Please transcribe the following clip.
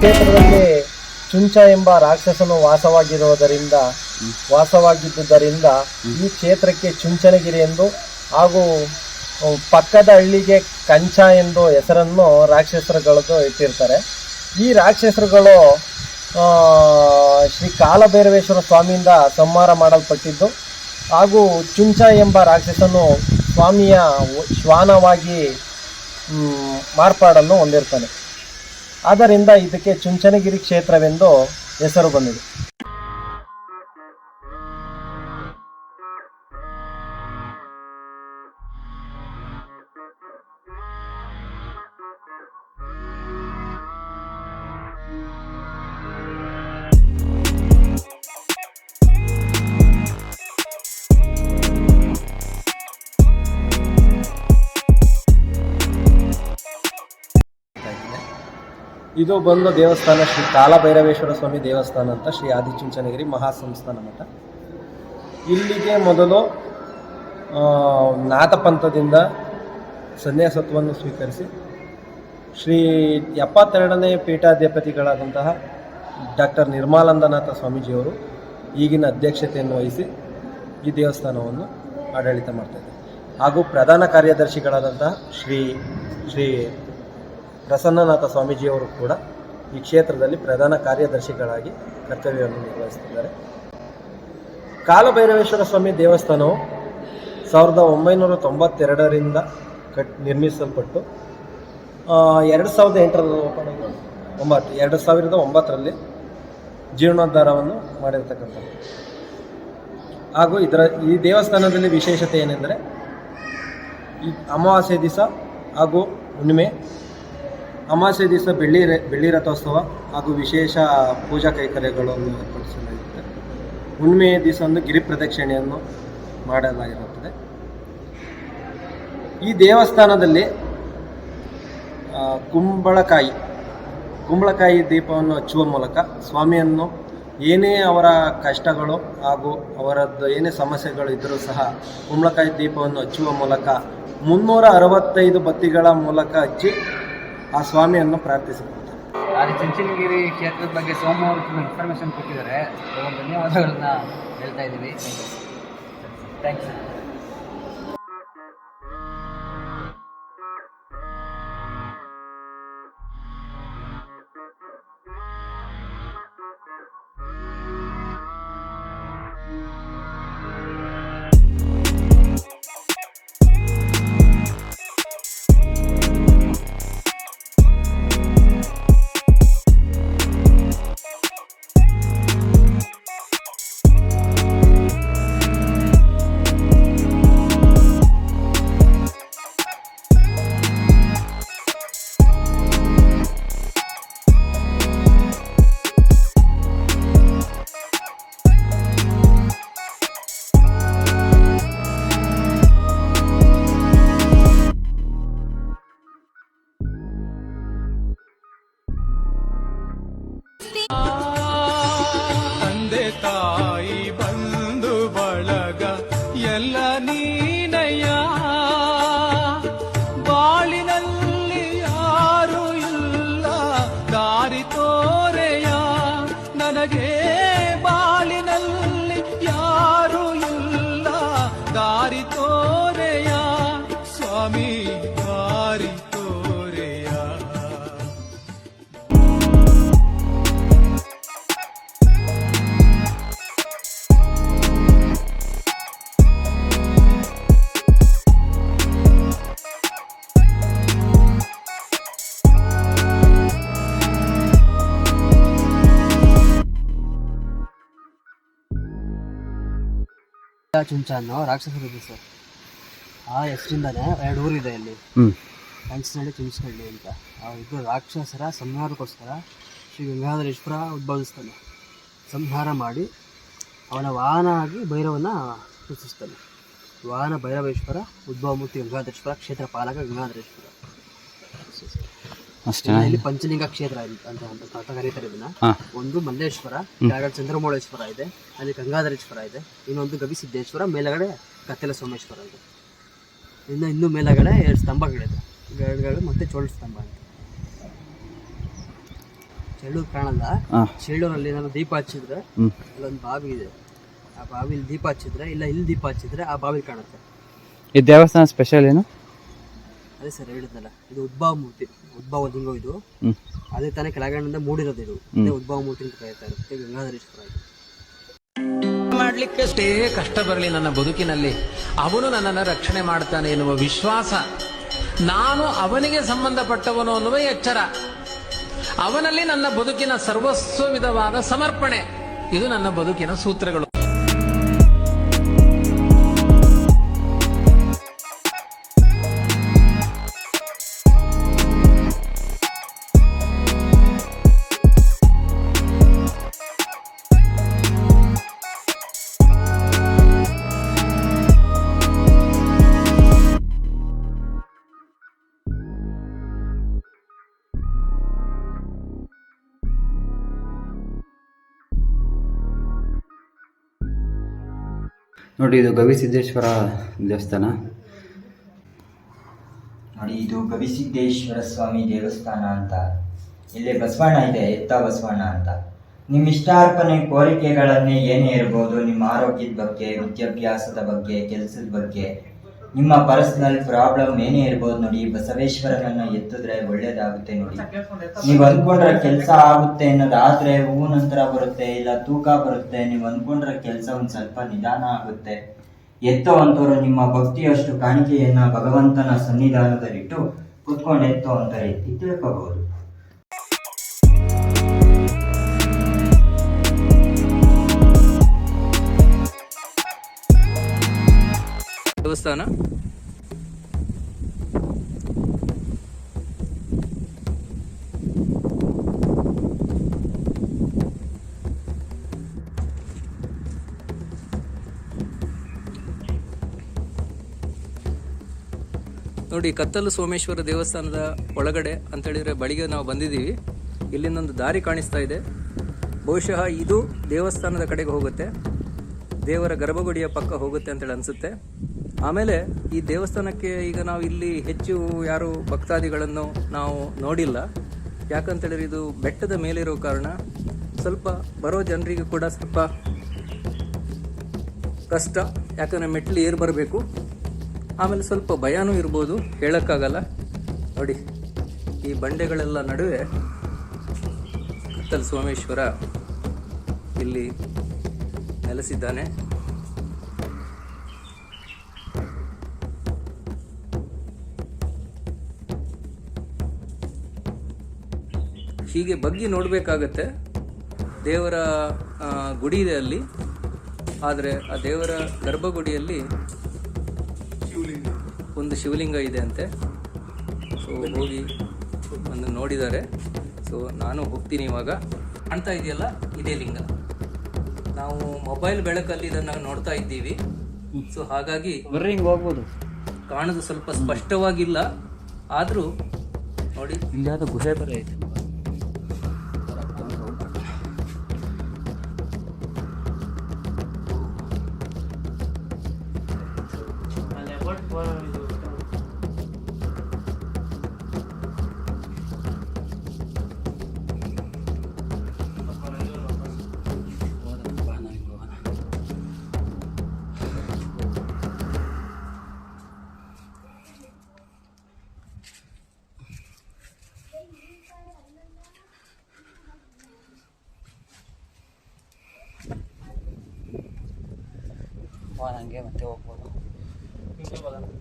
ಕ್ಷೇತ್ರದಲ್ಲಿ ಚುಂಚ ಎಂಬ ರಾಕ್ಷಸನು ವಾಸವಾಗಿರುವುದರಿಂದ, ವಾಸವಾಗಿದ್ದುದರಿಂದ ಈ ಕ್ಷೇತ್ರಕ್ಕೆ ಚುಂಚನಗಿರಿ ಎಂದು ಹಾಗೂ ಪಕ್ಕದ ಹಳ್ಳಿಗೆ ಕಂಚ ಎಂದು ಹೆಸರನ್ನು ರಾಕ್ಷಸರುಗಳದ್ದು ಇಟ್ಟಿರ್ತಾರೆ. ಈ ರಾಕ್ಷಸರುಗಳು ಶ್ರೀ ಕಾಲಭೈರವೇಶ್ವರ ಸ್ವಾಮಿಯಿಂದ ಸಂಹಾರ ಮಾಡಲ್ಪಟ್ಟಿದ್ದು ಹಾಗೂ ಚುಂಚ ಎಂಬ ರಾಕ್ಷಸನು ಸ್ವಾಮಿಯ ಶ್ವಾನವಾಗಿ ಮಾರ್ಪಾಡನ್ನು ಹೊಂದಿರ್ತಾನೆ. ಆದ್ದರಿಂದ ಇದಕ್ಕೆ ಚುಂಚನಗಿರಿ ಕ್ಷೇತ್ರವೆಂದು ಹೆಸರು ಬಂದಿದೆ. ಇದು ಬಂದು ದೇವಸ್ಥಾನ ಶ್ರೀ ಕಾಲಭೈರವೇಶ್ವರ ಸ್ವಾಮಿ ದೇವಸ್ಥಾನ ಅಂತ ಶ್ರೀ ಆದಿಚುಂಚನಗಿರಿ ಮಹಾಸಂಸ್ಥಾನ ಮಠ. ಇಲ್ಲಿಗೆ ಮೊದಲು ನಾಥಪಂಥದಿಂದ ಸನ್ಯಾಸತ್ವವನ್ನು ಸ್ವೀಕರಿಸಿ, ಶ್ರೀ ಎಪ್ಪತ್ತೆರಡನೇ ಪೀಠಾಧಿಪತಿಗಳಾದಂತಹ ಡಾಕ್ಟರ್ ನಿರ್ಮಲಾನಂದನಾಥ ಸ್ವಾಮೀಜಿಯವರು ಈಗಿನ ಅಧ್ಯಕ್ಷತೆಯನ್ನು ವಹಿಸಿ ಈ ದೇವಸ್ಥಾನವನ್ನು ಆಡಳಿತ ಮಾಡ್ತಾಯಿದ್ದಾರೆ ಹಾಗೂ ಪ್ರಧಾನ ಕಾರ್ಯದರ್ಶಿಗಳಾದಂತಹ ಶ್ರೀ ಶ್ರೀ ಪ್ರಸನ್ನನಾಥ ಸ್ವಾಮೀಜಿಯವರು ಕೂಡ ಈ ಕ್ಷೇತ್ರದಲ್ಲಿ ಪ್ರಧಾನ ಕಾರ್ಯದರ್ಶಿಗಳಾಗಿ ಕರ್ತವ್ಯವನ್ನು ನಿರ್ವಹಿಸುತ್ತಿದ್ದಾರೆ. ಕಾಲಭೈರವೇಶ್ವರ ಸ್ವಾಮಿ ದೇವಸ್ಥಾನವು ಸಾವಿರದ ಒಂಬೈನೂರ ತೊಂಬತ್ತೆರಡರಿಂದ ಕಟ್, ನಿರ್ಮಿಸಲ್ಪಟ್ಟು ಎರಡು ಸಾವಿರದ ಎಂಟರಲ್ಲಿ ಒಂಬತ್ತು, ಎರಡು ಸಾವಿರದ ಒಂಬತ್ತರಲ್ಲಿ ಜೀರ್ಣೋದ್ಧಾರವನ್ನು ಮಾಡಿರ್ತಕ್ಕಂಥದ್ದು. ಹಾಗೂ ಇದರ, ಈ ದೇವಸ್ಥಾನದಲ್ಲಿ ವಿಶೇಷತೆ ಏನೆಂದರೆ, ಈ ಅಮಾವಾಸ್ಯೆ ದಿವಸ ಹಾಗೂ ಹುಣ್ಣಿಮೆ ಅಮಾವಾಸ್ಯೆ ದಿವಸ ಬೆಳ್ಳಿ ಬೆಳ್ಳಿ ರಥೋತ್ಸವ ಹಾಗೂ ವಿಶೇಷ ಪೂಜಾ ಕೈಕರ್ಯಗಳನ್ನು ಏರ್ಪಡಿಸಲಾಗಿರುತ್ತೆ ಹುಣ್ಣಿಮೆಯ ದಿವಸ ಒಂದು ಗಿರಿ ಪ್ರದಕ್ಷಿಣೆಯನ್ನು ಮಾಡಲಾಗಿರುತ್ತದೆ. ಈ ದೇವಸ್ಥಾನದಲ್ಲಿ ಕುಂಬಳಕಾಯಿ ಕುಂಬಳಕಾಯಿ ದೀಪವನ್ನು ಹಚ್ಚುವ ಮೂಲಕ ಸ್ವಾಮಿಯನ್ನು ಏನೇ ಅವರ ಕಷ್ಟಗಳು ಹಾಗೂ ಅವರದ್ದು ಏನೇ ಸಮಸ್ಯೆಗಳು ಇದ್ದರೂ ಸಹ ಕುಂಬಳಕಾಯಿ ದೀಪವನ್ನು ಹಚ್ಚುವ ಮೂಲಕ ಮುನ್ನೂರ ಅರವತ್ತೈದು ಬತ್ತಿಗಳ ಮೂಲಕ ಹಚ್ಚಿ ಆ ಸ್ವಾಮಿಯನ್ನು ಪ್ರಾರ್ಥಿಸಬಹುದು. ಅದು ಚಂಚನಗಿರಿ ಕ್ಷೇತ್ರದ ಬಗ್ಗೆ ಸೋಮವಾರ ಇನ್ಫಾರ್ಮೇಷನ್ ಕೊಟ್ಟಿದ್ದಾರೆ. ಧನ್ಯವಾದಗಳನ್ನ ಹೇಳ್ತಾ ಇದ್ದೀವಿ. ಥ್ಯಾಂಕ್ಸ್ Thank ಚುಂಚ ಅನ್ನೋ ರಾಕ್ಷಸರಿದೆ ಸರ್. ಆ ಹೆಸರಿಂದಾನೆ ಎರಡು ಊರಿದೆ ಇಲ್ಲಿ. ಕಂಚನಹಳ್ಳಿ ಚುಂಚನಹಳ್ಳಿ ಅಂತ. ಆ ಇಬ್ಬರು ರಾಕ್ಷಸರ ಸಂಹಾರಕ್ಕೋಸ್ಕರ ಶ್ರೀ ಗಂಗಾಧರೇಶ್ವರ ಉದ್ಭವಿಸ್ತಾನೆ. ಸಂಹಾರ ಮಾಡಿ ಅವನ ವಾಹನ ಆಗಿ ಭೈರವನ ಸೂಚಿಸ್ತಾನೆ ವಾಹನ ಭೈರವೇಶ್ವರ ಉದ್ಭವಮೂರ್ತಿ ಗಂಗಾಧರೇಶ್ವರ ಕ್ಷೇತ್ರ ಪಾಲಕ ಗಂಗಾಧರೇಶ್ವರ. ಅಷ್ಟೇ. ಇಲ್ಲಿ ಪಂಚಲಿಂಗ ಕ್ಷೇತ್ರ ಅಂತ ಅಂತ ಕರೀತಾರೆ ಇದನ್ನ. ಒಂದು ಮಲ್ಲೇಶ್ವರ ಕೆಳಗಡೆ ಚಂದ್ರಮೌಳೇಶ್ವರ ಇದೆ ಅಲ್ಲಿ ಗಂಗಾಧರೇಶ್ವರ ಇದೆ ಇನ್ನೊಂದು ಗವಿಸಿದ್ದೇಶ್ವರ ಮೇಲಗಡೆ ಕತ್ತಲೆ ಸೋಮೇಶ್ವರ ಇದೆ. ಇನ್ನು ಇನ್ನು ಮೇಲಗಡೆ ಎರಡು ಸ್ತಂಭಗಳಿದೆ. ಎರಡುಗಳು ಮತ್ತೆ ಚೋಳ ಸ್ತಂಭ ಅಂತ. ಚೆಳ್ಳೂರು ಕಾಣಲ್ಲ. ಚೇಳೂರಲ್ಲಿ ಏನಾದ್ರು ದೀಪ ಹಚ್ಚಿದ್ರೆ ಅಲ್ಲೊಂದು ಬಾವಿ ಇದೆ. ಆ ಬಾವಿಲಿ ದೀಪ ಹಚ್ಚಿದ್ರೆ ಇಲ್ಲ ಇಲ್ಲಿ ದೀಪ ಹಚ್ಚಿದ್ರೆ ಆ ಬಾವಿ ಕಾಣುತ್ತೆ. ಈ ದೇವಸ್ಥಾನ ಸ್ಪೆಷಲ್ ಏನು? ಅದೇ ಸರ್ ಹೇಳಿದ್ನಲ್ಲ ಇದು ಉದ್ಭವ ಮೂರ್ತಿ ಉದ್ಭವ ಲಿಂಗ ಇದು. ಅದೇ ತಾನೇ ಕೆಳಗಡೆಯಿಂದ ಮೂಡಿರೋದು ಇದು. ಅದೇ ಉದ್ಭವ ಮೂರ್ತಿ ಅಂತ ಕರೀತಾರೆ ಗಂಗಾಧರೇಶ್ವರ ಇದು. ಮಾಡಲಿಕ್ಕೆ ಅಷ್ಟೇ ಕಷ್ಟ ಬರಲಿ ನನ್ನ ಬದುಕಿನಲ್ಲಿ. ಅವನು ನನ್ನನ್ನು ರಕ್ಷಣೆ ಮಾಡ್ತಾನೆ ಎನ್ನುವ ವಿಶ್ವಾಸ. ನಾನು ಅವನಿಗೆ ಸಂಬಂಧಪಟ್ಟವನು ಅನ್ನುವ ಎಚ್ಚರ. ಅವನಲ್ಲಿ ನನ್ನ ಬದುಕಿನ ಸರ್ವಸ್ವ ವಿಧವಾದ ಸಮರ್ಪಣೆ. ಇದು ನನ್ನ ಬದುಕಿನ ಸೂತ್ರಗಳು. ನೋಡಿ, ಇದು ಗವಿಸಿದ್ದೇಶ್ವರ ದೇವಸ್ಥಾನ. ನೋಡಿ, ಇದು ಗವಿಸಿದ್ದೇಶ್ವರ ಸ್ವಾಮಿ ದೇವಸ್ಥಾನ ಅಂತ. ಇಲ್ಲಿ ಬಸವಣ್ಣ ಇದೆ, ಎತ್ತ ಬಸವಣ್ಣ ಅಂತ. ನಿಮ್ಮ ಇಷ್ಟಾರ್ಪಣೆ ಕೋರಿಕೆಗಳನ್ನೇ ಏನೇ ಇರ್ಬೋದು ನಿಮ್ಮ ಆರೋಗ್ಯದ ಬಗ್ಗೆ, ವಿದ್ಯಾಭ್ಯಾಸದ ಬಗ್ಗೆ, ಕೆಲಸದ ಬಗ್ಗೆ? ನಿಮ್ಮ ಪರ್ಸನಲ್ ಪ್ರಾಬ್ಲಮ್ ಏನೇ ಇರ್ಬೋದು ನೋಡಿ ಬಸವೇಶ್ವರನನ್ನ ಎತ್ತಿದ್ರೆ ಒಳ್ಳೇದಾಗುತ್ತೆ ನೋಡಿ. ನೀವು ಅಂದ್ಕೊಂಡ್ರೆ ಕೆಲಸ ಆಗುತ್ತೆ ಅನ್ನೋದಾದ್ರೆ ಹೂ ನಂತರ ಬರುತ್ತೆ ಇಲ್ಲ ತೂಕ ಬರುತ್ತೆ ನೀವು ಅಂದ್ಕೊಂಡ್ರೆ ಕೆಲಸ ಒಂದ್ ಸ್ವಲ್ಪ ನಿಧಾನ ಆಗುತ್ತೆ. ಎತ್ತೋ ಅಂತವ್ರು ನಿಮ್ಮ ಭಕ್ತಿಯಷ್ಟು ಕಾಣಿಕೆಯನ್ನ ಭಗವಂತನ ಸನ್ನಿಧಾನದಲ್ಲಿಟ್ಟು ಕುತ್ಕೊಂಡು ಎತ್ತೋ ಅಂತ ರೀತಿ ತಿಳ್ಕೋಬಹುದು ದೇವಸ್ಥಾನ? ನೋಡಿ, ಕತ್ತಲು ಸೋಮೇಶ್ವರ ದೇವಸ್ಥಾನದ ಒಳಗಡೆ ಅಂತ ಹೇಳಿದ್ರೆ ಬಳಿಗೆ ನಾವು ಬಂದಿದ್ದೀವಿ. ಇಲ್ಲಿಂದೊಂದು ದಾರಿ ಕಾಣಿಸ್ತಾ ಇದೆ. ಬಹುಶಃ ಇದು ದೇವಸ್ಥಾನದ ಕಡೆಗೆ ಹೋಗುತ್ತೆ. ದೇವರ ಗರ್ಭಗುಡಿಯ ಪಕ್ಕ ಹೋಗುತ್ತೆ ಅಂತೇಳಿ ಅನಿಸುತ್ತೆ. ಆಮೇಲೆ ಈ ದೇವಸ್ಥಾನಕ್ಕೆ ಈಗ ನಾವು ಇಲ್ಲಿ ಹೆಚ್ಚು ಯಾರು ಭಕ್ತಾದಿಗಳನ್ನು ನಾವು ನೋಡಿಲ್ಲ. ಯಾಕಂತೇಳಿದ್ರೆ ಇದು ಬೆಟ್ಟದ ಮೇಲಿರೋ ಕಾರಣ ಸ್ವಲ್ಪ ಬರೋ ಜನರಿಗೆ ಕೂಡ ಸ್ವಲ್ಪ ಕಷ್ಟ. ಯಾಕಂದರೆ ಮೆಟ್ಲು ಏರ್ ಬರಬೇಕು. ಆಮೇಲೆ ಸ್ವಲ್ಪ ಭಯನೂ ಇರ್ಬೋದು, ಹೇಳೋಕ್ಕಾಗಲ್ಲ. ನೋಡಿ, ಈ ಬಂಡೆಗಳೆಲ್ಲ ನಡುವೆ ಕತ್ತಲ್ ಸೋಮೇಶ್ವರ ಇಲ್ಲಿ ನೆಲೆಸಿದ್ದಾನೆ. ಹೀಗೆ ಬಗ್ಗಿ ನೋಡಬೇಕಾಗತ್ತೆ. ದೇವರ ಗುಡಿ ಇದೆ ಅಲ್ಲಿ. ಆದರೆ ಆ ದೇವರ ಗರ್ಭಗುಡಿಯಲ್ಲಿ ಒಂದು ಶಿವಲಿಂಗ ಇದೆ ಅಂತೆ. ಸೊ ಹೋಗಿ ಒಂದು ನೋಡಿದ್ದಾರೆ. ಸೊ ನಾನು ಹೋಗ್ತೀನಿ ಇವಾಗ. ಕಾಣ್ತಾ ಇದೆಯಲ್ಲ ಇದೇ ಲಿಂಗ. ನಾವು ಮೊಬೈಲ್ ಬೆಳಕಲ್ಲಿ ಇದನ್ನು ನೋಡ್ತಾ ಇದ್ದೀವಿ. ಸೊ ಹಾಗಾಗಿ ಹೋಗ್ಬೋದು. ಕಾಣೋದು ಸ್ವಲ್ಪ ಸ್ಪಷ್ಟವಾಗಿಲ್ಲ. ಆದರೂ ನೋಡಿ. ಇಲ್ಲಿ ಯಾವ್ದೋ ಗುಹೆ ಬರ ಐತೆ ನನಗೆ ಮತ್ತೆ ಹೋಗ್ಬೋದು